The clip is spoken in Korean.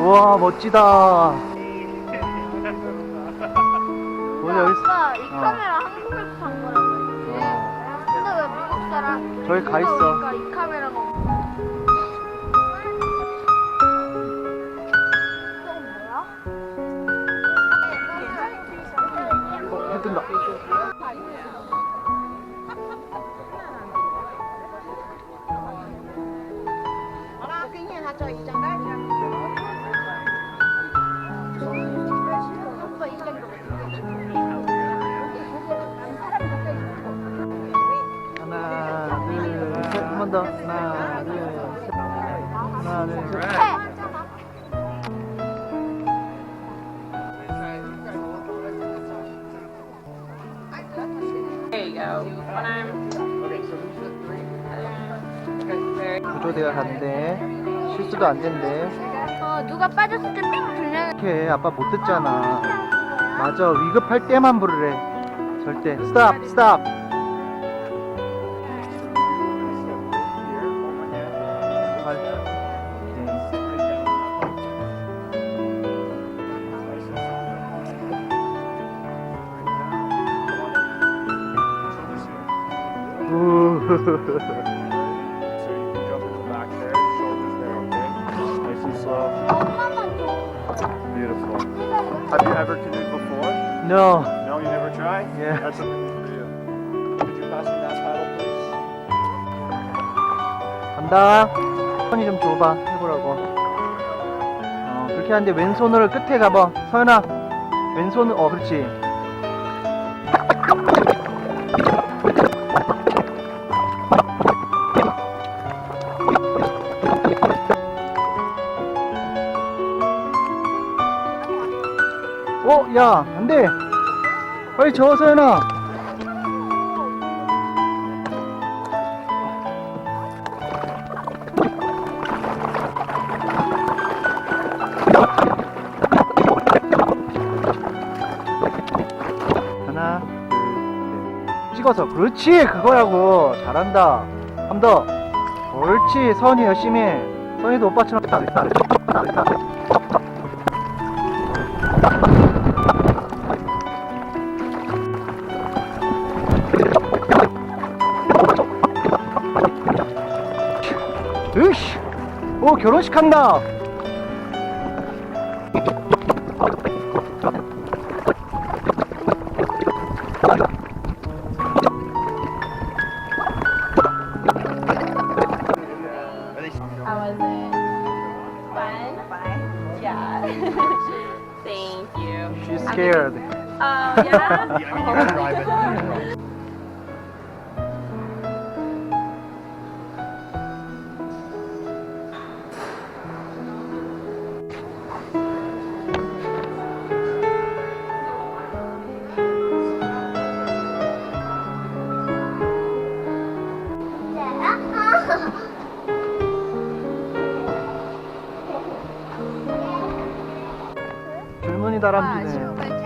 우와 멋지다. 오늘 여기 아빠 이 어. 카메라 한국에서 산 거라고 했지. 근데 왜 미국 사람? 저기 가 있어. 그러니까 이 카메라가. 저건 뭐야? 어, 해 뜬다. 아빠 번 더. 하나, 둘, 셋. 하나, 둘, 셋. 구조대가 간대. 실수도 안 된대. 어 누가 빠졌을 때 삥 불면 이렇게 아빠 못 듣잖아. 맞아. 위급할 때만 부르래. 절대. 스탑, 스탑. 엄마만 줘. Beautiful. Have you ever canoed before? No. No, you never tried? Yeah. That's something for you. Could you pass me that paddle, please? 간다. 손이 좀 줘봐. 해보라고. 어, 그렇게 하는데 왼손으로 끝에 가봐. 서연아. 왼손, 어, 그렇지. 어, 야, 안 돼. 빨리 줘, 서연아. 하나, 둘, 셋. 찍어서. 그렇지, 그거라고. 잘한다. 한번 더. 옳지, 선이 열심히 해. 선이도 오빠처럼. 오, 결혼식 한다! How was it? Fun? Fun. Yeah. Thank you. She's scared. Uh, yeah. 줄무늬 아, 다람쥐네.